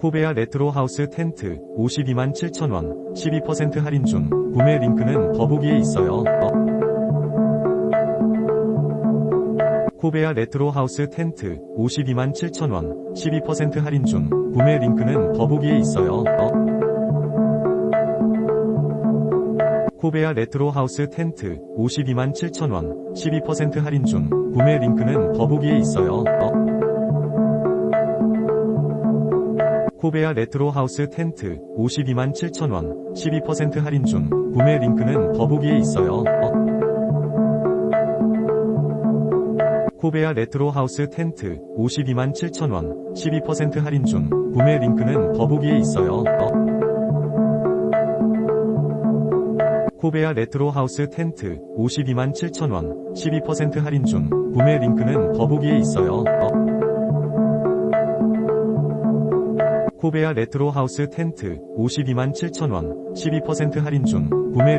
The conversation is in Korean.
코베아 레트로 하우스 텐트 52만 7천원 12% 할인 중 구매 링크는 더보기에 있어요. 코베아 레트로 하우스 텐트 52만 7천원 12% 할인 중 구매 링크는 더보기에 있어요. 코베아 레트로 하우스 텐트 52만 7천원 12% 할인 중 구매 링크는 더보기에 있어요. 코베아 레트로 하우스 텐트 52만 7천원 12% 할인 중 구매 링크는 더보기에 있어요. 코베아 레트로 하우스 텐트 52만 7천원 12% 할인 중 구매 링크는 더보기에 있어요. 코베아 레트로 하우스 텐트 52만 7천원 12% 할인 중 구매 링크는 더보기에 있어요. 코베아 레트로 하우스 텐트 52만 7천원 12% 할인 중 구매 링크